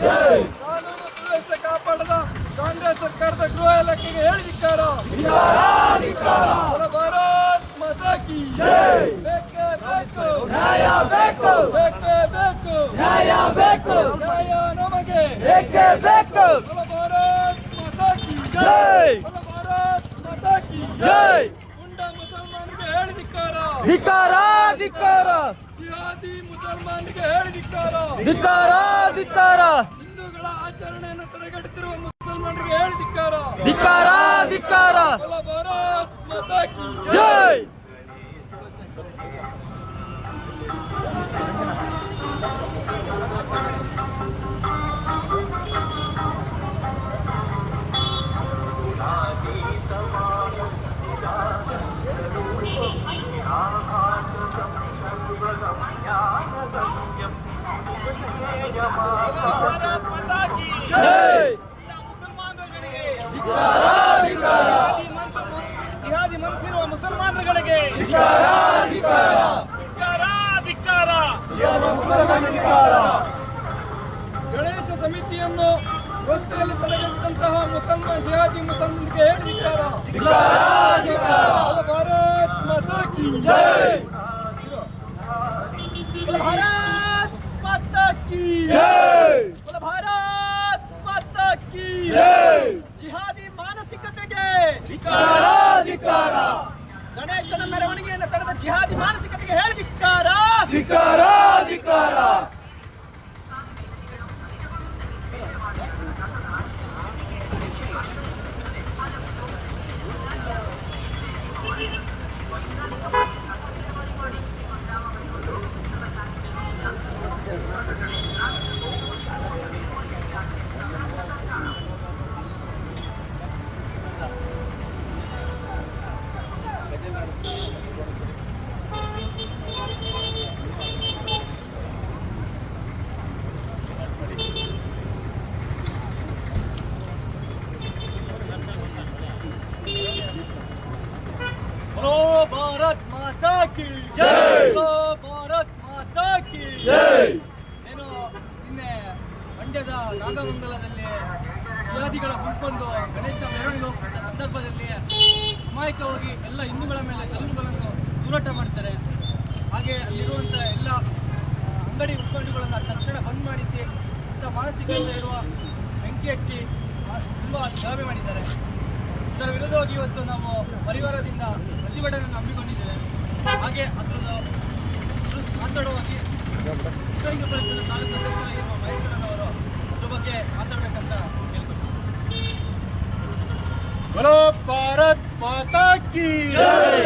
ಕಾನೂನು ಸುವ್ಯವಸ್ಥೆ ಕಾಪಾಡದ ಕಾಂಗ್ರೆಸ್ ಸರ್ಕಾರದ ಗೃಹ ಇಲಾಖೆಗೆ ಹೇಳಿ ಧಿಕ್ಕಾರ. ಭಾರತ್ ಮಾತಾ ಕಿ ಬೇಕೇ ಬೇಕು! ನ್ಯಾಯ ಬೇಕು! ಬೇಕೇ ಬೇಕು! ನ್ಯಾಯ ಬೇಕು! ನ್ಯಾಯ ನಮಗೆ! ಬೇಕೇ ಬೇಕು! ಭಾರತ್ ಮಾತಾ ಕಿ ಜೈ! ಭಾರತ್ ಮಾತಾ ಕಿ ಜೈ! ಗುಂಡ ಮುಸಲ್ಮಾನಿಗೆ ಹೇಳಿ ಧಿಕ್ಕಾರ. ಧಿಕ್ಕಾರ ಧಿಕ್ಕಾರ! ಮುಸಲ್ಮಾನಿಗೆ ಹೇಳಿ ಧಿಕ್ಕಾರ ಧಿಕ್ಕಾರ ಧಿಕ್ಕಾರ ಹಿಂದೂಗಳ ಆಚರಣೆಯನ್ನು ತಡೆಗಟ್ಟುತ್ತಿರುವ ಮುಸಲ್ಮಾನರಿಗೆ ಹೇಳಿ ಧಿಕ್ಕಾರ ಧಿಕ್ಕಾರ ಧಿಕ್ಕಾರ ಭಾರತ್ ಮಾತಾ ಕಿ ಜೈ ಜೈ! ಮಾತಾ ಕಿ ಜೈ ಬಲ ಭಾರತ್ ಮಾತಾ ಕಿ ಜೈ ಬಲ ಭಾರತ್ ಮಾತಾ ಕಿ ಜೈ ಜಿಹಾದಿ ಮಾನಸಿಕತೆಗೆ ಧಿಕ್ಕಾರ ಧಿಕ್ಕಾರ ಗಣೇಶನ ಮೆರವಣಿಗೆಯನ್ನು ತಡೆದ ಜಿಹಾದಿ ಮಾನಸಿಕತೆಗೆ ಹೇಳಿ ಧಿಕ್ಕಾರ ಧಿಕ್ಕಾರ ಧಿಕ್ಕಾರ ಜಿಹಾದಿಗಳ ಗುಂಪೊಂದು ಗಣೇಶ ಮೆರವಣಿಗೆ ಸಂದರ್ಭದಲ್ಲಿ ಅಮಾಯಕವಾಗಿ ಎಲ್ಲ ಹಿಂದೂಗಳ ಮೇಲೆ ಕಲ್ಲುಗಳನ್ನು ದೂರಾಟ ಮಾಡ್ತಾರೆ. ಹಾಗೆ ಅಲ್ಲಿರುವಂಥ ಎಲ್ಲ ಅಂಗಡಿ ಮುಖಂಡಗಳನ್ನು ತಕ್ಷಣ ಬಂದ್ ಮಾಡಿಸಿ ಇಂಥ ಮಾನಸಿಕತೆ ಇರುವ ಬೆಂಕಿ ಹಚ್ಚಿ ತುಂಬ ಗಲಭೆ ಮಾಡಿದ್ದಾರೆ. ಇದರ ವಿರೋಧವಾಗಿ ಇವತ್ತು ನಾವು ಪರಿವಾರದಿಂದ ಪ್ರತಿಭಟನೆಯನ್ನು ಹಮ್ಮಿಕೊಂಡಿದ್ದೇವೆ. ಹಾಗೆ ಅದರ ಮಾತಾಡುವಾಗಿ ತಾಲೂಕು ಅಧ್ಯಕ್ಷರಾಗಿರುವ ಮಹೇಶ್ವರನವರು ಅದ್ರ ಬಗ್ಗೆ ಮಾತಾಡಬೇಕಂತ ಬರೋ भारत माता ಜೈ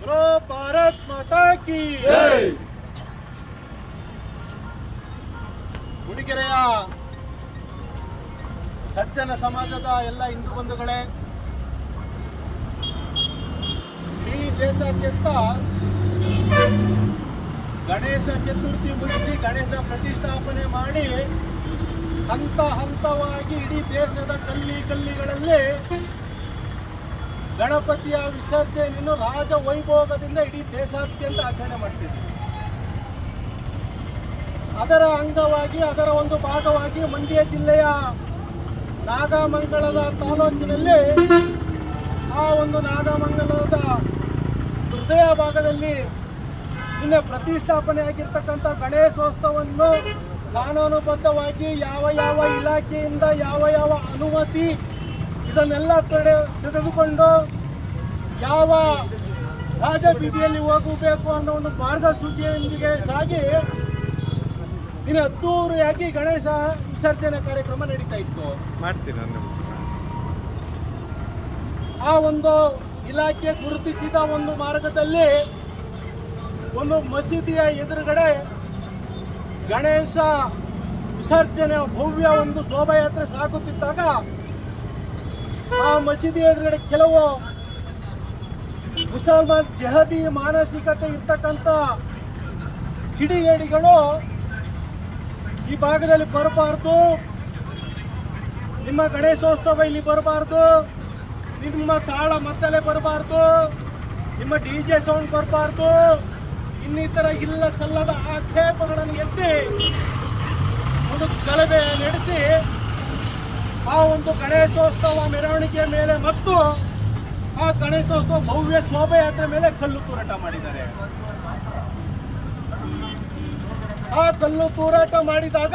ಬರೋ ಭಾರತ್ माता की ಜೈ ಹುಡುಗಿರೆಯ ಸಜ್ಜನ ಸಮಾಜದ ಎಲ್ಲ ಹಿಂದೂ ಬಂಧುಗಳೇ ಇಡೀ ದೇಶಾದ್ಯಂತ ಗಣೇಶ ಚತುರ್ಥಿ ಮುಗಿಸಿ ಗಣೇಶ ಪ್ರತಿಷ್ಠಾಪನೆ ಮಾಡಿ ಹಂತ ಹಂತವಾಗಿ ಇಡೀ ದೇಶದ ಕಲ್ಲಿ ಗಲ್ಲಿಗಳಲ್ಲಿ ಗಣಪತಿಯ ವಿಸರ್ಜನೆಯನ್ನು ರಾಜ ವೈಭೋಗದಿಂದ ಇಡೀ ದೇಶಾದ್ಯಂತ ಆಚರಣೆ ಮಾಡ್ತಿದ್ದೀವಿ ಅದರ ಅಂಗವಾಗಿ, ಅದರ ಒಂದು ಭಾಗವಾಗಿ ಮಂಡ್ಯ ಜಿಲ್ಲೆಯ ನಾಗಮಂಗಲದ ತಾಲೂಕಿನಲ್ಲಿ ಆ ಒಂದು ನಾಗಮಂಗಲದ ಹೃದಯ ಭಾಗದಲ್ಲಿ ನಿನ್ನೆ ಪ್ರತಿಷ್ಠಾಪನೆ ಆಗಿರ್ತಕ್ಕಂಥ ಗಣೇಶೋತ್ಸವವನ್ನು ಕಾನೂನುಬದ್ಧವಾಗಿ ಯಾವ ಯಾವ ಇಲಾಖೆಯಿಂದ ಯಾವ ಯಾವ ಅನುಮತಿ ಇದನ್ನೆಲ್ಲ ಕಡೆ ತೆಗೆದುಕೊಂಡು ಯಾವ ರಾಜಬೀದಿಯಲ್ಲಿ ಹೋಗಬೇಕು ಅನ್ನೋ ಒಂದು ಮಾರ್ಗಸೂಚಿಯೊಂದಿಗೆ ಸಾಗಿ ಇನ್ನು ಅದ್ದೂರಿಯಾಗಿ ಗಣೇಶ ವಿಸರ್ಜನೆ ಕಾರ್ಯಕ್ರಮ ನಡೀತಾ ಇತ್ತು. ಮಾಡ್ತೀನಿ ಆ ಒಂದು ಇಲಾಖೆ ಗುರುತಿಸಿದ ಒಂದು ಮಾರ್ಗದಲ್ಲಿ ಒಂದು ಮಸೀದಿಯ ಎದುರುಗಡೆ ಗಣೇಶ ವಿಸರ್ಜನೆ ಭವ್ಯ ಒಂದು ಶೋಭಾಯಾತ್ರೆ ಸಾಗುತ್ತಿದ್ದಾಗ ಆ ಮಸೀದಿ ಎದುರುಗಡೆ ಕೆಲವು ಮುಸಲ್ಮಾನ್ ಜಹದಿ ಮಾನಸಿಕತೆ ಇರ್ತಕ್ಕಂಥ ಕಿಡಿಗೇಡಿಗಳು ಈ ಭಾಗದಲ್ಲಿ ಬರಬಾರ್ದು. ನಿಮ್ಮ ಗಣೇಶೋತ್ಸವ ಇಲ್ಲಿ ಬರಬಾರ್ದು. ನಿಮ್ಮ ತಾಳ ಮದ್ದಲೆ ಬರಬಾರ್ದು. ನಿಮ್ಮ ಡಿ ಜೆ ಸೌಂಡ್ ಬರಬಾರ್ದು. ಇನ್ನಿತರ ಇಲ್ಲ ಸಲ್ಲದ ಆಕ್ಷೇಪಗಳನ್ನು ಎತ್ತಿ ಒಂದು ಗಲಭೆ ನಡೆಸಿ ಆ ಒಂದು ಗಣೇಶೋತ್ಸವ ಮೆರವಣಿಗೆ ಮೇಲೆ ಮತ್ತು ಆ ಗಣೇಶೋತ್ಸವ ಭವ್ಯ ಶೋಭಾಯಾತ್ರೆ ಮೇಲೆ ಕಲ್ಲು ತೂರಾಟ ಮಾಡಿದ್ದಾರೆ. ಆ ಕಲ್ಲು ತೂರಾಟ ಮಾಡಿದಾಗ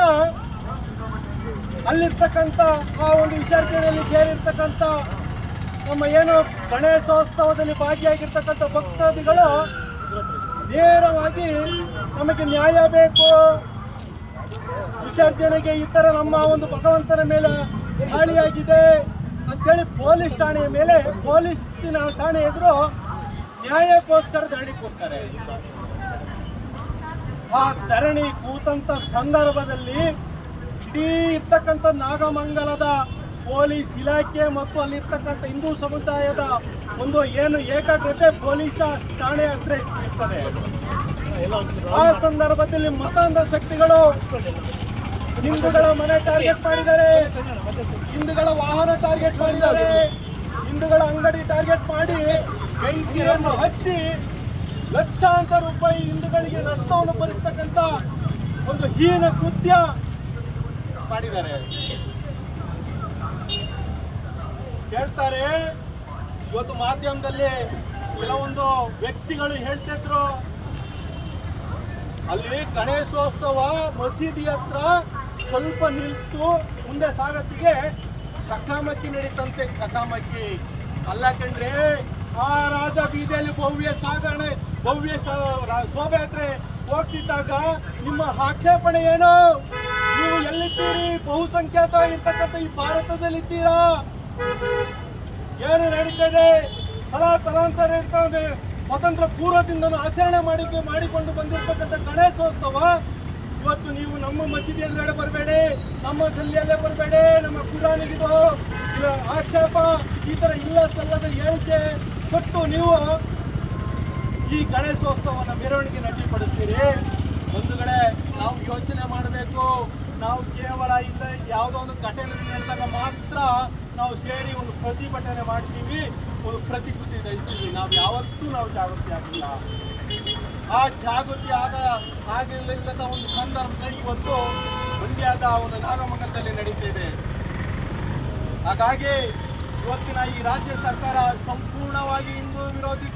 ಅಲ್ಲಿರ್ತಕ್ಕಂಥ ಆ ಒಂದು ವಿಸರ್ಜನೆಯಲ್ಲಿ ಸೇರಿರ್ತಕ್ಕಂಥ ನಮ್ಮ ಏನು ಗಣೇಶೋತ್ಸವದಲ್ಲಿ ಭಾಗಿಯಾಗಿರ್ತಕ್ಕಂಥ ಭಕ್ತಾದಿಗಳು ನೇರವಾಗಿ ನಮಗೆ ನ್ಯಾಯ ಬೇಕು. ವಿಸರ್ಜನೆಗೆ ಈ ಥರ ನಮ್ಮ ಒಂದು ಭಗವಂತನ ಮೇಲೆ ದಾಳಿಯಾಗಿದೆ ಅಂತೇಳಿ ಪೊಲೀಸ್ ಠಾಣೆಯ ಮೇಲೆ ಪೊಲೀಸಿನ ಠಾಣೆ ಎದುರು ನ್ಯಾಯಕ್ಕೋಸ್ಕರ ಧರಣಿ ಕೊಡ್ತಾರೆ. ಆ ಧರಣಿ ಕೂತಂತ ಸಂದರ್ಭದಲ್ಲಿ ಇಡೀ ಇರ್ತಕ್ಕಂಥ ನಾಗಮಂಗಲದ ಪೊಲೀಸ್ ಇಲಾಖೆ ಮತ್ತು ಅಲ್ಲಿರ್ತಕ್ಕಂಥ ಹಿಂದೂ ಸಮುದಾಯದ ಒಂದು ಏನು ಏಕಾಗ್ರತೆ ಪೊಲೀಸ ಠಾಣೆ ಹತ್ರ ಇರ್ತದೆ. ಆ ಸಂದರ್ಭದಲ್ಲಿ ಮತಾಂಧ ಶಕ್ತಿಗಳು ಹಿಂದೂಗಳ ಮನೆ ಟಾರ್ಗೆಟ್ ಮಾಡಿದ್ದಾರೆ. ಹಿಂದೂಗಳ ವಾಹನ ಟಾರ್ಗೆಟ್ ಮಾಡಿದ್ದಾರೆ. ಹಿಂದೂಗಳ ಅಂಗಡಿ ಟಾರ್ಗೆಟ್ ಮಾಡಿ ಬೆಂಕಿಯನ್ನು ಹಚ್ಚಿ ಲಕ್ಷಾಂತರ ರೂಪಾಯಿ ಹಿಂದೂಗಳಿಗೆ ನಷ್ಟವನ್ನು ಭರಿಸ್ತಕ್ಕಂಥ ಒಂದು ಹೀನ ಕೃತ್ಯ ಮಾಡಿದ್ದಾರೆ. ಹೇಳ್ತಾರೆ, ಇವತ್ತು ಮಾಧ್ಯಮದಲ್ಲಿ ಕೆಲವೊಂದು ವ್ಯಕ್ತಿಗಳು ಹೇಳ್ತಿದ್ರು ಅಲ್ಲಿ ಗಣೇಶೋತ್ಸವ ಮಸೀದಿ ಹತ್ರ ಸ್ವಲ್ಪ ನಿಲ್ತು ಮುಂದೆ ಸಾಗತ್ತಿಗೆ ಕಕ್ಕಾಮಕ್ಕಿ ನಡೀತಂತೆ ಕಕ್ಕಾಮಕ್ಕಿ ಅಲ್ಲ ಕಂಡ್ರೆ ಆ ರಾಜ ಬೀದಿಯಲ್ಲಿ ಭವ್ಯ ಸಾಗಣೆ, ಭವ್ಯ ಶೋಭಯಾತ್ರೆ ಹೋಗ್ತಿದ್ದಾಗ ನಿಮ್ಮ ಆಕ್ಷೇಪಣೆ ಏನು? ನೀವು ಎಲ್ಲಿದ್ದೀರಿ? ಇರ್ತಕ್ಕಂಥ ಈ ಭಾರತದಲ್ಲಿದ್ದೀರಾ? ಏನು ನಡೀತದೆ? ತಲಾ ತಲಾಂತರ ಇರ್ತವೆ. ಸ್ವತಂತ್ರ ಪೂರ್ವದಿಂದ ಆಚರಣೆ ಮಾಡಿಕೆ, ಮಾಡಿಕೊಂಡು ಬಂದಿರತಕ್ಕಂಥ ಗಣೇಶೋತ್ಸವ ಇವತ್ತು ನೀವು ನಮ್ಮ ಮಸೀದಿಯಲ್ಲಿ ಎದುರುಗಡೆ ಬರಬೇಡಿ, ನಮ್ಮ ಗಲ್ಲಿಯಲ್ಲೇ ಬರಬೇಡಿ, ನಮ್ಮ ಕುರಾನಿಗಿದು ಆಕ್ಷೇಪ, ಈ ಥರ ಇಲ್ಲ ಸಲ್ಲದ ಹೇಳಿಕೆ ಕೊಟ್ಟು ನೀವು ಈ ಗಣೇಶೋತ್ಸವನ ಮೆರವಣಿಗೆ ನಡ್ಡಿಪಡಿಸ್ತೀರಿ ಒಂದು ಕಡೆ ನಾವು ಯೋಚನೆ ಮಾಡಬೇಕು, ನಾವು ಕೇವಲ ಇಲ್ಲ, ಯಾವುದೋ ಒಂದು ಘಟನೆ ನಡೆದಾಗ ಮಾತ್ರ ನಾವು ಸೇರಿ ಒಂದು ಪ್ರತಿಭಟನೆ ಮಾಡ್ತೀವಿ, ಒಂದು ಪ್ರತಿಕೃತಿ ಧರಿಸ್ತೀವಿ ನಾವು ಯಾವತ್ತೂ ನಾವು ಜಾಗೃತಿ ಆಗಿಲ್ಲ. ಆ ಜಾಗೃತಿ ಆದ ಆಗಿರಲಿಲ್ಲದ ಒಂದು ಸಂದರ್ಭದಲ್ಲಿ ಇವತ್ತು ಮಂಡ್ಯದ ಒಂದು ನಾಗಮಂಗಲದಲ್ಲಿ ನಡೀತಿದೆ. ಹಾಗಾಗಿ ಇವತ್ತಿನ ಈ ರಾಜ್ಯ ಸರ್ಕಾರ ಸಂಪೂರ್ಣವಾಗಿ ಹಿಂದೂ ವಿರೋಧಿ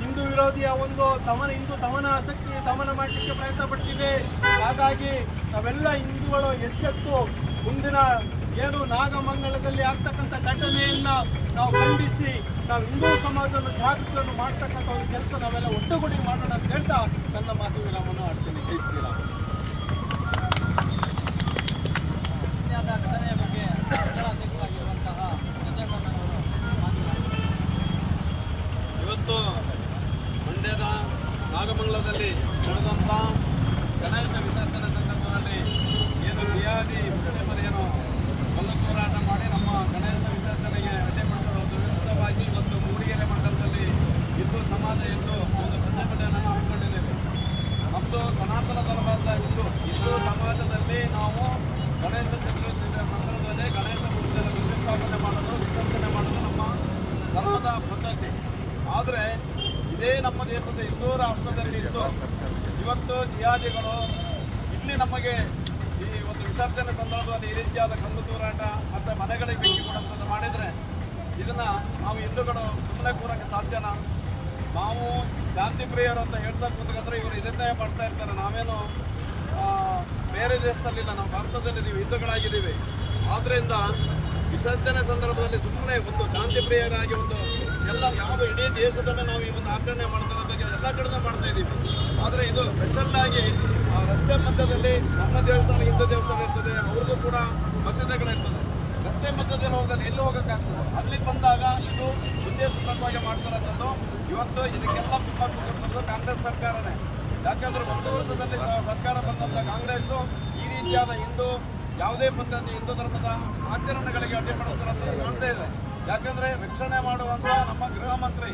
ಹಿಂದೂ ವಿರೋಧಿಯ ಒಂದು ದಮನ ಹಿಂದೂ ದಮನ ಆಸಕ್ತಿ ದಮನ ಮಾಡಲಿಕ್ಕೆ ಪ್ರಯತ್ನ ಪಡ್ತಿದೆ ಹಾಗಾಗಿ ನಾವೆಲ್ಲ ಹಿಂದೂಗಳು ಎಚ್ಚೆತ್ತು ಮುಂದಿನ ಏನು ನಾಗಮಂಗಲದಲ್ಲಿ ಆಗ್ತಕ್ಕಂಥ ಘಟನೆಯನ್ನು ನಾವು ಖಂಡಿಸಿ ನಾವು ಹಿಂದೂ ಸಮಾಜವನ್ನು ಜಾಗೃತಿಯನ್ನು ಮಾಡ್ತಕ್ಕಂಥ ಒಂದು ಕೆಲಸ ನಾವೆಲ್ಲ ಒಟ್ಟುಗೂಡಿ ಮಾಡೋಣ ಅಂತ ಹೇಳ್ತಾ ನನ್ನ ಮಾತು ವಿರಾಮವನ್ನು ಆಡ್ತೀನಿ ಜೈ ಶ್ರೀರಾಮ್. ಇವತ್ತು ಮಂಡ್ಯದ ನಾಗಮಂಗಲದಲ್ಲಿ ನಡೆದಂಥ ಗಣೇಶ ವಿಸರ್ಜನೆ ಸಂದರ್ಭದಲ್ಲಿ ಏನು ರಿಯಾದಿ ಮುಖ್ಯಮಂತ್ರಿಯನ್ನು ಕಲ್ಲು ಹೋರಾಟ ಮಾಡಿ ನಮ್ಮ ಗಣೇಶ ವಿಸರ್ಜನೆಗೆ ಅಡ್ಡಿಪಡಿಸೋದ್ರ ವಿರುದ್ಧವಾಗಿ ಇವತ್ತು ಮೂಡಿಗೆರೆ ಮಂಡಲದಲ್ಲಿ ಹಿಂದೂ ಸಮಾಜ ಎಂದು ಒಂದು ಪ್ರತಿಭಟನೆಯನ್ನು ಹಮ್ಮಿಕೊಂಡಿದ್ದೇವೆ ನಮ್ಮದು ಸನಾತನ ಧರ್ಮದ ಹಿಂದೂ ಹಿಂದೂ ಸಮಾಜದಲ್ಲಿ ನಾವು ಗಣೇಶ ಚತುರ್ಥಿ ಮಂದಿರದಲ್ಲಿ ಗಣೇಶ ಮೂರ್ತಿಯನ್ನು ಪ್ರತಿಷ್ಠಾಪನೆ ಮಾಡೋದು ವಿಸರ್ಜನೆ ಮಾಡೋದು ನಮ್ಮ ಧರ್ಮದ ಪದ್ಧತಿ ಆದರೆ ಇದೇ ನಮ್ಮ ದೇಶದ ಹಿಂದೂ ರಾಷ್ಟ್ರದಲ್ಲಿ ಇತ್ತು ಇವತ್ತು ಜಿಯಾದಿಗಳು ಇಲ್ಲಿ ನಮಗೆ ಈ ಒಂದು ವಿಸರ್ಜನೆ ಸಂದರ್ಭದಲ್ಲಿ ಈ ರೀತಿಯಾದ ಕಣ್ಣು ತೂರಾಟ ಮತ್ತು ಮನೆಗಳಿಗೆ ಬೆಂಕಿ ಕೊಡುವಂಥದ್ದು ಮಾಡಿದರೆ ಇದನ್ನು ನಾವು ಹಿಂದೂಗಳು ಸುಮ್ಮನೆ ಕೂರೋಕ್ಕೆ ಸಾಧ್ಯನಾ? ನಾವು ಶಾಂತಿ ಪ್ರಿಯರು ಅಂತ ಹೇಳ್ತಾ ಕೂತ್ಕಂದ್ರೆ ಇವರು ಇದನ್ನೇ ಮಾಡ್ತಾ ಇರ್ತಾರೆ. ನಾವೇನು ಬೇರೆ ದೇಶದಲ್ಲಿಲ್ಲ ನಾವು ಭಾರತದಲ್ಲಿ ನೀವು ಹಿಂದೂಗಳಾಗಿದ್ದೀವಿ. ಆದ್ದರಿಂದ ವಿಸರ್ಜನೆ ಸಂದರ್ಭದಲ್ಲಿ ಸುಮ್ಮನೆ ಒಂದು ಶಾಂತಿ ಪ್ರಿಯರಾಗಿ ಒಂದು ಎಲ್ಲ ಯಾವ ಇಡೀ ದೇಶದಲ್ಲೇ ನಾವು ಈ ಒಂದು ಆಚರಣೆ ಮಾಡ್ತಾರೆ ಎಲ್ಲ ಕಡೆ ಮಾಡ್ತಾ ಇದ್ದೀವಿ ಆದರೆ ಇದು ಸ್ಪೆಷಲ್ ಆಗಿ ರಸ್ತೆ ಮಧ್ಯದಲ್ಲಿ ನಮ್ಮ ದೇವಸ್ಥಾನ ಹಿಂದೂ ದೇವಸ್ಥಾನ ಇರ್ತದೆ, ಅವ್ರದ್ದು ಕೂಡ ಮಸೀದಿಗಳಿರ್ತದೆ. ರಸ್ತೆ ಮಧ್ಯದಲ್ಲಿ ಹೋದಲ್ಲಿ ಎಲ್ಲಿ ಹೋಗೋಕ್ಕಾಗ್ತದೆ ಅಲ್ಲಿ ಬಂದಾಗ ಇದು ಉದ್ದೇಶಪೂರ್ವಕವಾಗಿ ಮಾಡ್ತಾರಂಥದ್ದು ಇವತ್ತು ಇದಕ್ಕೆಲ್ಲ ತುಂಬ ಕೊಟ್ಟಿರ್ತದ್ದು ಕಾಂಗ್ರೆಸ್ ಸರ್ಕಾರನೇ. ಯಾಕಂದ್ರೆ ಒಂದು ವರ್ಷದಲ್ಲಿ ಸರ್ಕಾರ ಬಂದಂಥ ಕಾಂಗ್ರೆಸ್ಸು ಈ ರೀತಿಯಾದ ಹಿಂದೂ ಯಾವುದೇ ಪದ್ಧತಿ, ಹಿಂದೂ ಧರ್ಮದ ಆಚರಣೆಗಳಿಗೆ ಅಡ್ಡಿ ಮಾಡುತ್ತಿರೋಂಥದ್ದು ಕಾಣ್ತಾ ಇದೆ. ಯಾಕಂದ್ರೆ ರಕ್ಷಣೆ ಮಾಡುವಂಥ ನಮ್ಮ ಗೃಹ ಮಂತ್ರಿ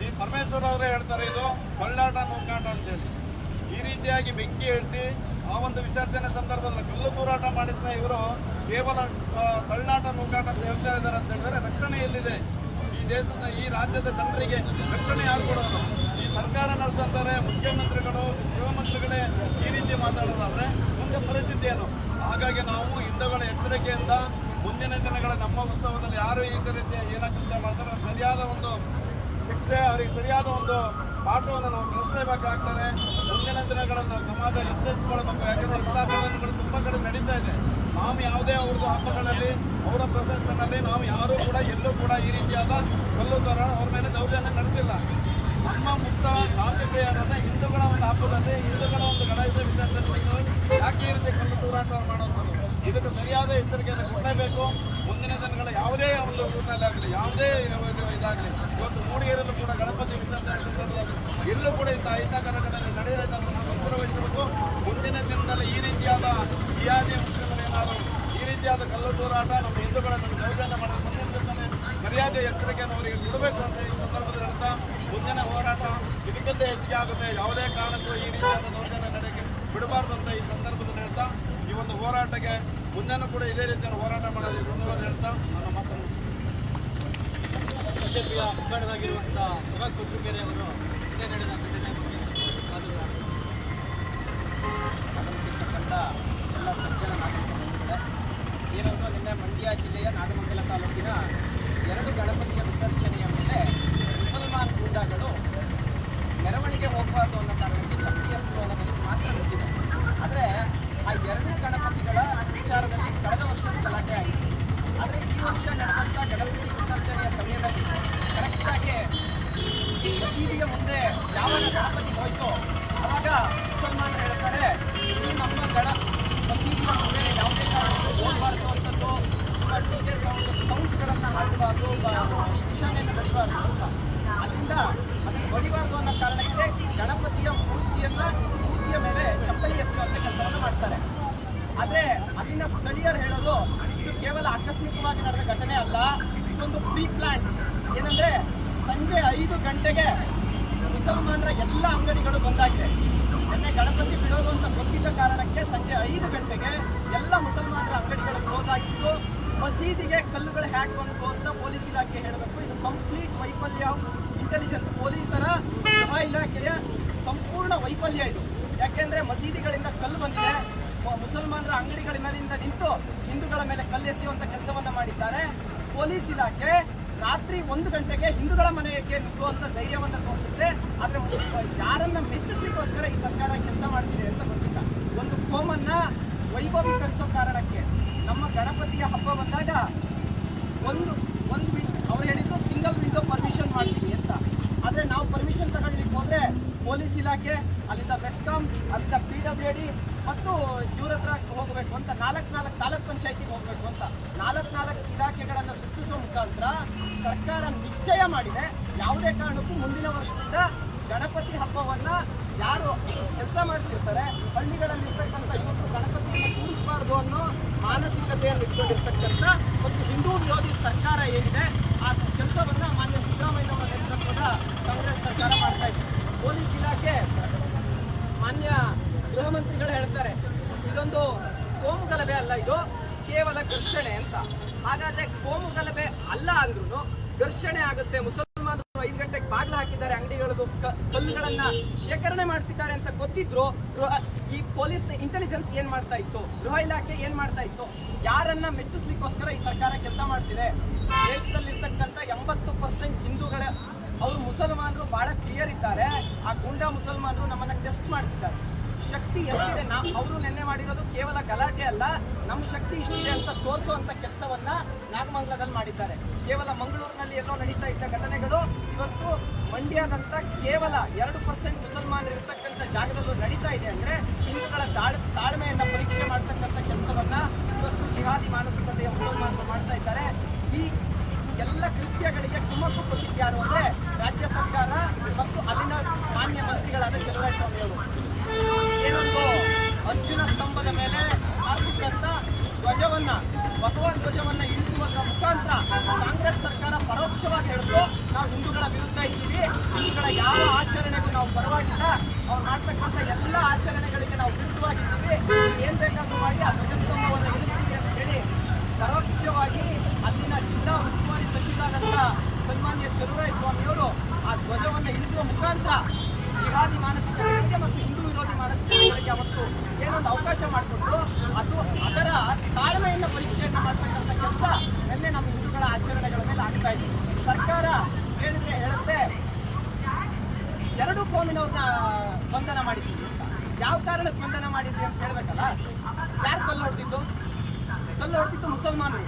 ಜಿ ಪರಮೇಶ್ವರ್ ಅವರೇ ಹೇಳ್ತಾರೆ ಇದು ಕೊಳ್ಳಾಟ ನೂಕಾಟ ಅಂತೇಳಿ. ಈ ರೀತಿಯಾಗಿ ಬೆಂಕಿ ಇಟ್ಟು ಆ ಒಂದು ವಿಸರ್ಜನೆ ಸಂದರ್ಭದಲ್ಲಿ ಕಲ್ಲು ತೂರಾಟ ಮಾಡಿದ ಇವರು ಕೇವಲ ಕಳ್ಳಾಟ ನೂಕಾಟ ಅಂತ ಹೇಳ್ತಾ ಇದ್ದಾರೆ ಅಂತ ಹೇಳಿದ್ರೆ ರಕ್ಷಣೆ ಎಲ್ಲಿದೆ? ಈ ದೇಶದ, ಈ ರಾಜ್ಯದ ಜನರಿಗೆ ರಕ್ಷಣೆ ಯಾರು ಕೊಡೋದು? ಈ ಸರ್ಕಾರ ನಡೆಸಂತಾರೆ ಮುಖ್ಯಮಂತ್ರಿಗಳು, ಗೃಹಮಂತ್ರಿಗಳೇ ಈ ರೀತಿ ಮಾತಾಡೋದಾದ್ರೆ ಮುಂದೆ ಪರಿಸ್ಥಿತಿ ಏನು? ಹಾಗಾಗಿ ನಾವು ಹಿಂದೂಗಳ ಎಚ್ಚರಿಕೆಯಿಂದ ಮುಂದಿನ ದಿನಗಳ ನಮ್ಮ ಉತ್ಸವದಲ್ಲಿ ಯಾರು ಈ ರೀತಿಯ ಏನಕ್ಕೆ ಮಾಡ್ತಾರೆ ಸರಿಯಾದ ಒಂದು ಶಿಕ್ಷೆ ಅವರಿಗೆ ಸರಿಯಾದ ಒಂದು ಪಾಠವನ್ನು ನಾವು ಕಲಿಸಲೇಬೇಕಾಗ್ತದೆ. ಮುಂದಿನ ದಿನಗಳನ್ನು ಸಮಾಜ ಎತ್ತೆತ್ತುಕೊಳ್ಬೇಕು ಯಾಕೆಂದರೆ ಇಂಥ ತುಂಬ ಕಡೆ ನಡೀತಾ ಇದೆ. ನಾವು ಯಾವುದೇ ಅವ್ರದ್ದು ಹಬ್ಬಗಳಲ್ಲಿ, ಅವರ ಪ್ರಶಸ್ತಿನಲ್ಲಿ ನಾವು ಯಾರೂ ಕೂಡ, ಎಲ್ಲೂ ಕೂಡ ಈ ರೀತಿಯಾದ ಕಲ್ಲು ತರ ಅವ್ರ ಮೇಲೆ ದೌರ್ಜನ್ಯ ನಡೆಸಿಲ್ಲ. ನಮ್ಮ ಮುಕ್ತ ಶಾಂತಿಪ್ರಿಯರಾದ ಹಿಂದೂಗಳ ಒಂದು ಹಬ್ಬದಲ್ಲಿ, ಹಿಂದೂಗಳ ಒಂದು ಗಣೇಶ ವಿಸರ್ಜನೆ ಯಾಕೆ ಈ ರೀತಿ ಕಲ್ಲು ತೂರಾಟ ಮಾಡುವಂಥದ್ದು ಇದಕ್ಕೆ ಸರಿಯಾದ ಎಚ್ಚರಿಕೆಯನ್ನು ಕೊಡಲೇಬೇಕು. ಮುಂದಿನ ದಿನಗಳ ಯಾವುದೇ ಒಂದು ಊರಿನಲ್ಲಿ ಆಗಲಿ, ಯಾವುದೇ ಇದಾಗಲಿ ಇವತ್ತು ಮೂಡಿಗೆರೆಯಲ್ಲೂ ಕೂಡ ಗಣಪತಿ ವಿಸರ್ಜನೆ ಎಲ್ಲೂ ಕೂಡ ಇಂಥ ಅಹಿತಕರ ಘಟನೆ ನಡೆಯದಂತ ನಾವು ಎಚ್ಚರ ವಹಿಸಬೇಕು ಮುಂದಿನ ದಿನದಲ್ಲಿ ಈ ರೀತಿಯಾದ ಜಿಯಾದಿ ಮುಸ್ಲಿಮರೇನಾದರೂ ಈ ರೀತಿಯಾದ ಕಲ್ಲು ತೂರಾಟ ನಮ್ಮ ಹಿಂದೂಗಳ ಮೇಲೆ ದೌರ್ಜನ್ಯ ಮಾಡೋದು ಮುಂದಿನ ದಿನದಲ್ಲಿ ಮರ್ಯಾದೆ ಎಚ್ಚರಿಕೆಯನ್ನು ಅವರಿಗೆ ಕೊಡಬೇಕು ಅಂತ ಈ ಸಂದರ್ಭದಲ್ಲಿ ಹೇಳ್ತಾ ಮುಂದಿನ ಹೋರಾಟ ಇದಕ್ಕಿಂತ ಹೆಚ್ಚಿಗೆ ಆಗುತ್ತೆ ಯಾವುದೇ ಕಾರಣಕ್ಕೂ ಈ ರೀತಿಯಾದ ದೌರ್ಜನ್ಯ ನಡೆಯಕ್ಕೆ ಬಿಡಬಾರ್ದು ಅಂತ ಈ ಸಂದರ್ಭದಲ್ಲಿ ಹೇಳ್ತಾ ಈ ಒಂದು ಹೋರಾಟಕ್ಕೆ ಮುಂದೆನೂ ಕೂಡ ಇದೇ ರೀತಿಯ ಹೋರಾಟ ಮಾಡೋದು ಈ ಸಂದರ್ಭದಲ್ಲಿ ಹೇಳ್ತಾ. ಬಿಜೆಪಿಯ ಮುಖಂಡರಾಗಿರುವಂಥ ಕೊಟ್ರುಕೆರೆ ಅವರು ಹಿಂದೆ ನಡೆದ ಘಟನೆ ಬಗ್ಗೆ ಆಗಮಿಸಿರ್ತಕ್ಕಂಥ ಎಲ್ಲ ಸಜ್ಜನ ನಾಗರಿಕರುಗಳೇ ಏನಂದ್ರೆ ನಿನ್ನೆ ಮಂಡ್ಯ ಜಿಲ್ಲೆಯ ನಾಗಮಂಗಲ ತಾಲೂಕಿನ ಎರಡು ಗಣಪತಿಯ ವಿಸರ್ಜನೆಯ ಮೇಲೆ ಮುಸಲ್ಮಾನ್ ಗೂಂಡಾಗಳು ಮೆರವಣಿಗೆ ಹೋಗಬಾರ್ದು ಅನ್ನೋ ಕಾರಣಕ್ಕೆ ಚಪ್ಪಲಿ ಅನ್ನೋದಷ್ಟು ಮಾತ್ರ ಗೊತ್ತಿದೆ ಆದರೆ ಆ ಎರಡು ಗಣಪತಿಗಳ ವಿಚಾರದಲ್ಲಿ ಕಳೆದ ವರ್ಷದ ಗಲಾಟೆ ಆಗಿದೆ. ಆದರೆ ಈ ವರ್ಷ ನಡೆದಂಥ ಗಣಪತಿ ವಿಸರ್ಜನೆಯ ಸಮಯದಲ್ಲಿ ಕರೆಕ್ಟಾಗಿ ಈ ಮಸೀದಿಯ ಮುಂದೆ ಯಾವಾಗ ಗಣಪತಿ ಹೋಯ್ತೋ ಅವಾಗ ಮುಸಲ್ಮಾನರು ಹೇಳ್ತಾರೆ ಇದು ನಮ್ಮ ಗಣ ಮಸೀದಿಯ ಮುಂದೆ ಯಾವುದೇ ಕಾರಣಕ್ಕೂ ಹೋಗಬಾರ್ಸುವಂಥದ್ದು ಡಿ ಜೆ ಸೌಂಡ್ ಸೌಂಡ್ಸ್ಗಳನ್ನು ಹಾಕಬಾರ್ದು ನಿಶಾನೆಯನ್ನು ಬಡಿಬಾರ್ದು ಅಂತ ಅದರಿಂದ ಅದನ್ನು ಬಡಿಬಾರ್ದು ಅನ್ನೋ ಕಾರಣಕ್ಕೆ ಗಣಪತಿಯ ಮೂರ್ತಿಯನ್ನ ಮೂರ್ತಿಯ ಮೇಲೆ ಚಪ್ಪಲಿ ಎಸೆಯುವಂಥ ಕೆಲಸವನ್ನು ಮಾಡ್ತಾರೆ ಆದರೆ ಅಲ್ಲಿನ ಸ್ಥಳೀಯರು ಹೇಳೋದು ಇದು ಕೇವಲ ಆಕಸ್ಮಿಕವಾಗಿ ನಡೆದ ಘಟನೆ ಅಲ್ಲ ಇದೊಂದು ಪ್ರೀ ಪ್ಲಾನ್ ಏನಂದ್ರೆ ಸಂಜೆ ಐದು ಗಂಟೆಗೆ ಮುಸಲ್ಮಾನರ ಎಲ್ಲ ಅಂಗಡಿಗಳು ಬಂದಾಗಿದೆ ನಿನ್ನೆ ಗಣಪತಿ ಬಿಡೋದು ಅಂತ ಗೊತ್ತಿದ್ದ ಕಾರಣಕ್ಕೆ ಸಂಜೆ ಐದು ಗಂಟೆಗೆ ಎಲ್ಲ ಮುಸಲ್ಮಾನರ ಅಂಗಡಿಗಳು ಕ್ಲೋಸ್ ಆಗಿತ್ತು. ಮಸೀದಿಗೆ ಕಲ್ಲುಗಳು ಹ್ಯಾಕ್ ಬಂತು ಅಂತ ಪೊಲೀಸ್ ಇಲಾಖೆ ಹೇಳಬೇಕು. ಇದು ಕಂಪ್ಲೀಟ್ ವೈಫಲ್ಯ. ಇಂಟೆಲಿಜೆನ್ಸ್ ಪೊಲೀಸರ ಇಲಾಖೆಯ ಸಂಪೂರ್ಣ ವೈಫಲ್ಯ ಇದು. ಯಾಕೆಂದ್ರೆ ಮಸೀದಿಗಳಿಂದ ಕಲ್ಲು ಬಂದಿದೆ. ಮುಸಲ್ಮಾನರ ಅಂಗಡಿಗಳ ಮೇಲಿಂದ ನಿಂತು ಹಿಂದೂಗಳ ಮೇಲೆ ಕಲ್ಲೆಸೆಯುವಂತ ಕೆಲಸವನ್ನ ಮಾಡಿದ್ದಾರೆ. ಪೊಲೀಸ್ ಇಲಾಖೆ ರಾತ್ರಿ ಒಂದು ಗಂಟೆಗೆ ಹಿಂದೂಗಳ ಮನೆಗೆ ನುಗ್ಗುವಂತ ಧೈರ್ಯವನ್ನ ತೋರಿಸುತ್ತೆ. ಆದ್ರೆ ಯಾರನ್ನ ಮೆಚ್ಚಿಸ್ಲಿಕ್ಕೋಸ್ಕರ ಈ ಸರ್ಕಾರ ಕೆಲಸ ಮಾಡ್ತಿದೆ ಒಂದು ಕೋಮನ್ನ ವೈಭವೀಕರಿಸೋ ಕಾರಣಕ್ಕೆ ನಮ್ಮ ಗಣಪತಿಯ ಹಬ್ಬ ಬಂದಾಗ ಒಂದು ಒಂದು ಅವ್ರು ಹೇಳಿದ್ದು ಸಿಂಗಲ್ ವಿಂಡೋ ಪರ್ಮಿಷನ್ ಮಾಡ್ತೀವಿ ಅಂತ. ಆದರೆ ನಾವು ಪರ್ಮಿಷನ್ ತಗೊಳ್ಲಿಕ್ಕೆ ಹೋದರೆ ಪೊಲೀಸ್ ಇಲಾಖೆ, ಅಲ್ಲಿಂದ ಬೆಸ್ಕಾಂ ಅಲ್ಲಿಂದ ಪಿ ಡಬ್ಲ್ಯೂ ಮತ್ತು ಇವ್ರ ಹತ್ರ ಹೋಗಬೇಕು ಅಂತ, ನಾಲ್ಕು ನಾಲ್ಕು ತಾಲೂಕ್ ಪಂಚಾಯತಿಗೆ ಹೋಗಬೇಕು ಅಂತ. ನಾಲ್ಕು ನಾಲ್ಕು ಇಲಾಖೆಗಳನ್ನು ಸುತ್ತಿಸೋ ಮುಖಾಂತರ ಸರ್ಕಾರ ನಿಶ್ಚಯ ಮಾಡಿದೆ ಯಾವುದೇ ಕಾರಣಕ್ಕೂ ಮುಂದಿನ ವರ್ಷದಿಂದ ಗಣಪತಿ ಹಬ್ಬವನ್ನ ಯಾರು ಕೆಲಸ ಮಾಡ್ತಿರ್ತಾರೆ, ಹಳ್ಳಿಗಳಲ್ಲಿ ಇರ್ತಕ್ಕಂಥ ಯುವಕರು ಗಣಪತಿಯನ್ನು ಕೂರಿಸಬಾರ್ದು ಅನ್ನೋ ಮಾನಸಿಕತೆಯನ್ನು ಇಟ್ಕೊಂಡಿರ್ತಕ್ಕಂಥ ಒಂದು ಹಿಂದೂ ವಿರೋಧಿ ಸರ್ಕಾರ ಏನಿದೆ, ಆ ಕೆಲಸವನ್ನು ಮಾನ್ಯ ಸಿದ್ದರಾಮಯ್ಯ ಅವರ ನೇತೃತ್ವದ ಕಾಂಗ್ರೆಸ್ ಸರ್ಕಾರ ಮಾಡ್ತಾ ಇದೆ. ಪೊಲೀಸ್ ಇಲಾಖೆ ಮಾನ್ಯ ಗೃಹ ಮಂತ್ರಿಗಳು ಹೇಳ್ತಾರೆ, ಇದೊಂದು ಕೋಮು ಗಲಭೆ ಅಲ್ಲ ಇದು, ಕೇವಲ ಘರ್ಷಣೆ ಅಂತ. ಹಾಗಾದ್ರೆ ಕೋಮು ಗಲಭೆ ಅಲ್ಲ ಅಂದ್ರೂ ಘರ್ಷಣೆ ಆಗುತ್ತೆ ಮುಸಲ್ಮಾನರು ಐದು ಗಂಟೆಗೆ ಬಾಗಿಲು ಹಾಕಿದ್ದಾರೆ ಅಂಗಡಿಗಳಿಗೂ ಕ- ಕಲ್ಲುಗಳನ್ನ ಶೇಖರಣೆ ಮಾಡ್ತಿದ್ದಾರೆ ಅಂತ ಗೊತ್ತಿದ್ರು ಈ ಪೊಲೀಸ್ ಇಂಟೆಲಿಜೆನ್ಸ್ ಏನ್ ಮಾಡ್ತಾ ಇತ್ತು? ಗೃಹ ಇಲಾಖೆ ಏನ್ ಮಾಡ್ತಾ ಇತ್ತು? ಯಾರನ್ನ ಮೆಚ್ಚಿಸ್ಲಿಕ್ಕೋಸ್ಕರ ಈ ಸರ್ಕಾರ ಕೆಲಸ ಮಾಡ್ತಿದೆ? ದೇಶದಲ್ಲಿರ್ತಕ್ಕಂಥ ಎಂಬತ್ತು ಪರ್ಸೆಂಟ್ ಹಿಂದೂಗಳ ಅವರು ಮುಸಲ್ಮಾನರು ಬಹಳ ಕ್ಲಿಯರ್ ಇದ್ದಾರೆ. ಆ ಗುಂಡಾ ಮುಸಲ್ಮಾನರು ನಮ್ಮನ್ನ ಟೆಸ್ಟ್ ಮಾಡ್ತಿದ್ದಾರೆ. ಶಕ್ತಿ ಎಷ್ಟಿದೆ? ನಾ ಅವರು ನಿನ್ನೆ ಮಾಡಿರೋದು ಕೇವಲ ಗಲಾಟೆ ಅಲ್ಲ. ನಮ್ಮ ಶಕ್ತಿ ಇಷ್ಟಿದೆ ಅಂತ ತೋರಿಸುವಂತ ಕೆಲಸವನ್ನ ನಾಗಮಂಗಲದಲ್ಲಿ ಮಾಡಿದ್ದಾರೆ. ಕೇವಲ ಮಂಗಳೂರಿನಲ್ಲಿ ಎಲ್ಲೋ ನಡೀತಾ ಇದ್ದ ಘಟನೆಗಳು ಇವತ್ತು ಮಂಡ್ಯದಂತ ಕೇವಲ ಎರಡು ಪರ್ಸೆಂಟ್ ಮುಸಲ್ಮಾನರು ಇರ್ತಕ್ಕಂಥ ಜಾಗದಲ್ಲೂ ನಡೀತಾ ಇದೆ ಅಂದ್ರೆ ಹಿಂದೂಗಳ ತಾಳ್ ತಾಳ್ಮೆಯನ್ನು ಪರೀಕ್ಷೆ ಮಾಡ್ತಕ್ಕಂಥ ಕೆಲಸವನ್ನ ಇವತ್ತು ಜಿಹಾದಿ ಮಾನಸಿಕತೆಯ ಮುಸಲ್ಮಾನರು ಮಾಡ್ತಾ ಇದ್ದಾರೆ ಈ ಎಲ್ಲ ಕೃತ್ಯಗಳಿಗೆ ಕುಮ್ಮಕ್ಕು ಕೊಟ್ಟಿದ್ದು ಯಾರು ಅಂದ್ರೆ ರಾಜ್ಯ ಸರ್ಕಾರ ಮತ್ತು ಅಲ್ಲಿನ ಮಾನ್ಯ ಮಂತ್ರಿಗಳಾದ ಚಲುವರಾಯಸ್ವಾಮಿ ಅವರು ಏನೊಂದು ಅರ್ಜುನ ಸ್ತಂಭದ ಮೇಲೆ ಹಾಕಿದಂತ ಧ್ವಜವನ್ನ ಭಗವಾನ್ ಧ್ವಜವನ್ನ ಇಳಿಸುವ ಮುಖಾಂತರ ಕಾಂಗ್ರೆಸ್ ಸರ್ಕಾರ ಪರೋಕ್ಷವಾಗಿ ಹೇಳಿದ್ರು ನಾವು ಹಿಂದೂಗಳ ವಿರುದ್ಧ ಇದ್ದೀವಿ ಹಿಂದೂಗಳ ಯಾವ ಆಚರಣೆಗೂ ನಾವು ಪರವಾಗಿಲ್ಲ ಅವ್ರು ಮಾಡ್ತಕ್ಕಂಥ ಎಲ್ಲ ಆಚರಣೆಗಳಿಗೆ ನಾವು ವಿರುದ್ಧವಾಗಿದ್ದೀವಿ ಏನ್ ಬೇಕಾದ್ರೂ ಮಾಡಿ ಆ ಧ್ವಜಸ್ತಂಭವನ್ನು ಇಳಿಸ್ತೀವಿ ಅಂತ ಹೇಳಿ ಪರೋಕ್ಷವಾಗಿ ಅಲ್ಲಿನ ಜಿಲ್ಲಾ ಉಸ್ತುವಾರಿ ಸಚಿವರಾದಂಥ ಸನ್ಮಾನ್ಯ ಚಲುವರಾಯ ಸ್ವಾಮಿಯವರು ಆ ಧ್ವಜವನ್ನು ಇಳಿಸುವ ಮುಖಾಂತರ ಜಿಹಾದಿ ಮಾನಸಿಕತೆಗಳಿಗೆ ಮತ್ತು ಹಿಂದೂ ವಿರೋಧಿ ಮಾನಸಿಕತೆಗಳಿಗೆ ಅವತ್ತು ಏನೊಂದು ಅವಕಾಶ ಮಾಡಿಕೊಟ್ರು ಕಾರಣಕ್ಕೆ ಬಂಧನ ಮಾಡಿದ್ರಿ ಅಂತ ಹೇಳ್ಬೇಕಲ್ಲ ಯಾರು ಕಲ್ಲು ಹೊಡೆದಿದ್ದು ಕಲ್ಲು ಹೊಡೆದಿತ್ತು ಮುಸಲ್ಮಾನರು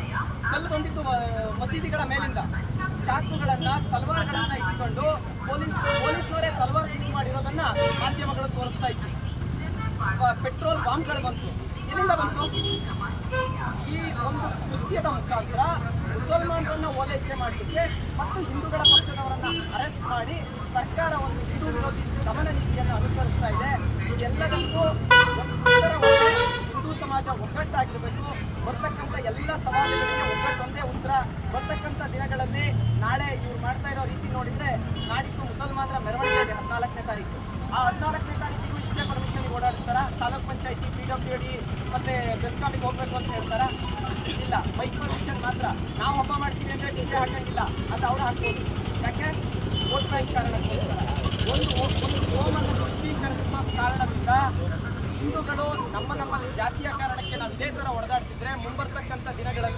ಕಲ್ಲು ಬಂದಿತ್ತು ಮಸೀದಿಗಳ ಮೇಲಿಂದ. ಚಾಕುಗಳನ್ನ, ತಲವಾರ್ಗಳನ್ನ ಇಟ್ಕೊಂಡು ಪೊಲೀಸ್, ಪೊಲೀಸ್ನವರೇ ತಲವಾರ್ ಸೀಸ್ ಮಾಡಿರೋದನ್ನ ಮಾಧ್ಯಮಗಳು ತೋರಿಸ್ತಾ ಇತ್ತು ಪೆಟ್ರೋಲ್ ಬಾಂಬ್ಗಳು ಬಂತು. ಎಲ್ಲಿಂದ ಬಂತು? ಈ ಒಂದು ಕೃತ್ಯದ ಮುಖಾಂತರ ಮುಸಲ್ಮಾನರನ್ನ ಓಲೈಕೆ ಮಾಡಲಿಕ್ಕೆ ಮತ್ತು ಹಿಂದೂಗಳ ಪಕ್ಷದವರನ್ನ ಅರೆಸ್ಟ್ ಮಾಡಿ ಸರ್ಕಾರ ಒಂದು ಹಿಂದೂ ವಿರೋಧಿ ದಮನ ನೀತಿಯನ್ನು ಅನುಸರಿಸ್ತಾ ಇದೆ. ಇದೆಲ್ಲದಕ್ಕೂ ಹಿಂದೂ ಸಮಾಜ ಒಗ್ಗಟ್ಟಾಗಿರಬೇಕು. ಬರ್ತಕ್ಕಂಥ ಎಲ್ಲ ಸವಾಲುಗಳಿಗೆ ಒಗ್ಗಟ್ಟೊಂದೇ ಉತ್ತರ ಬರ್ತಕ್ಕಂಥ ದಿನಗಳಲ್ಲಿ ನಾಳೆ ಇವ್ರು ಮಾಡ್ತಾ ಇರೋ ರೀತಿ ನೋಡಿದ್ರೆ ನಾಡಿದ್ದು ಮುಸಲ್ಮಾನರ ಮೆರವಣಿಗೆ ಹದಿನಾಲ್ಕನೇ ತಾರೀಕು. ಆ ಹದಿನಾಲ್ಕನೇ ತಾರೀಕಿಗೂ ಇಷ್ಟೇ ಪರ್ಮಿಷನ್ ಓಡಾಡಿಸ್ತಾರ. ತಾಲೂಕ್ ಪಂಚಾಯತಿ ಪಿ ಡಬ್ಲ್ಯೂ ಡಿ ಮತ್ತೆ ಬೆಸ್ಕಾಮಿಗೆ ಹೋಗ್ಬೇಕು ಅಂತ ಹೇಳ್ತಾರ. ಇಲ್ಲ ಬೈಕ್ ಪರ್ಮಿಷನ್ ಮಾತ್ರ. ನಾವು ಹಬ್ಬ ಮಾಡ್ತೀವಿ ಅಂದ್ರೆ ಡಿಜೆ ಹಾಕಂಗಿಲ್ಲ. ಅಂತ ಅವ್ರು ಹಾಕ್ಬೋದು. ಯಾಕೆ? ವೋಟ್ ಬ್ಯಾಂಕ್ ಕಾರಣಕ್ಕೋಸ್ಕರ. ಒಂದು ಒಂದು ಹೋಮನ್ನು ಪುಷ್ಟೀಕರಿಸುವ ಕಾರಣದಿಂದ ಹಿಂದೂಗಳು ನಮ್ಮ ನಮ್ಮಲ್ಲಿ ಜಾತಿಯ ಕಾರಣಕ್ಕೆ ನಾವು ಇದೇ ತರ ಹೊಡೆದಾಡ್ತಿದ್ರೆ ಮುಂಬರ್ತಕ್ಕಂಥ ದಿನಗಳಲ್ಲಿ